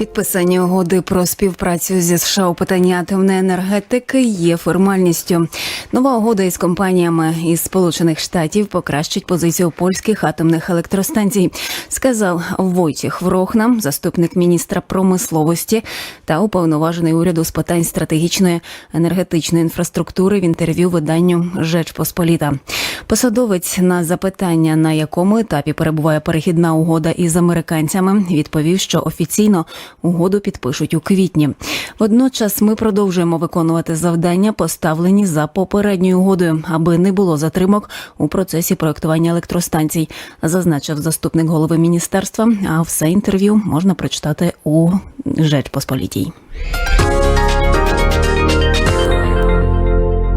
Підписання угоди про співпрацю зі США у питанні атомної енергетики є формальністю. Нова угода із компаніями із Сполучених Штатів покращить позицію польських атомних електростанцій, сказав Войтіх Врохна, заступник міністра промисловості та уповноважений уряду з питань стратегічної енергетичної інфраструктури в інтерв'ю виданню Жеч Посполіта. Посадовець на запитання, на якому етапі перебуває перехідна угода із американцями, відповів, що офіційно угоду підпишуть у квітні. Водночас ми продовжуємо виконувати завдання, поставлені за попередньою угодою, аби не було затримок у процесі проектування електростанцій, зазначив заступник голови міністерства. А все інтерв'ю можна прочитати у Жеч Посполітій.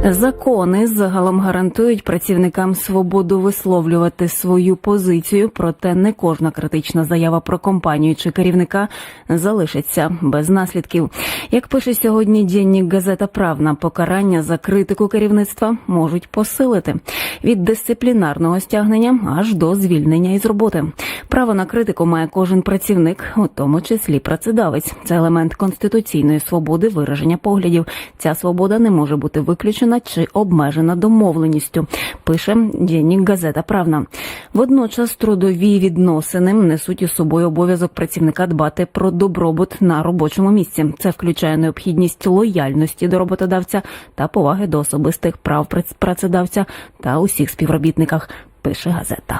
Закони загалом гарантують працівникам свободу висловлювати свою позицію, проте не кожна критична заява про компанію чи керівника залишиться без наслідків. Як пише сьогодні денник газета Правна, покарання за критику керівництва можуть посилити від дисциплінарного стягнення аж до звільнення із роботи. Право на критику має кожен працівник, у тому числі працедавець. Це елемент конституційної свободи вираження поглядів. Ця свобода не може бути виключена чи обмежена домовленістю. Пише Дєнік газета Правна. Водночас трудові відносини несуть із собою обов'язок працівника дбати про добробут на робочому місці. Це включає необхідність лояльності до роботодавця та поваги до особистих прав прац- працедавця та усіх співробітниках. Пише газета.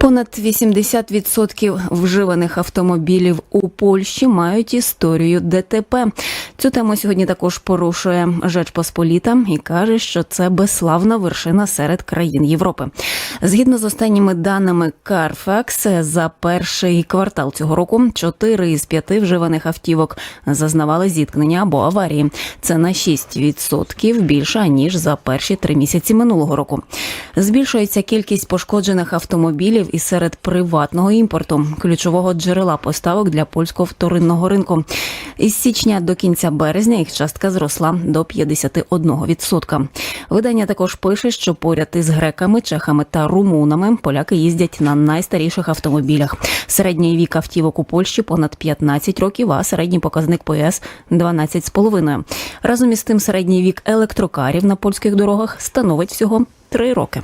Понад 80% вживаних автомобілів у Польщі мають історію ДТП. Цю тему сьогодні також порушує Жеч Посполіта і каже, що це безславна вершина серед країн Європи. Згідно з останніми даними Carfax, за перший квартал цього року 4 із 5 вживаних автівок зазнавали зіткнення або аварії. Це на 6% більше ніж за перші три місяці минулого року. Збільшується кількість пошкоджених автомобілів і серед приватного імпорту, ключового джерела поставок для польського вторинного ринку. Із січня до кінця березня їх частка зросла до 51%. Видання також пише, що поряд із греками, чехами та румунами поляки їздять на найстаріших автомобілях. Середній вік автівок у Польщі понад 15 років, а середній показник по ЄС 12,5. Разом із тим середній вік електрокарів на польських дорогах становить всього 3 роки.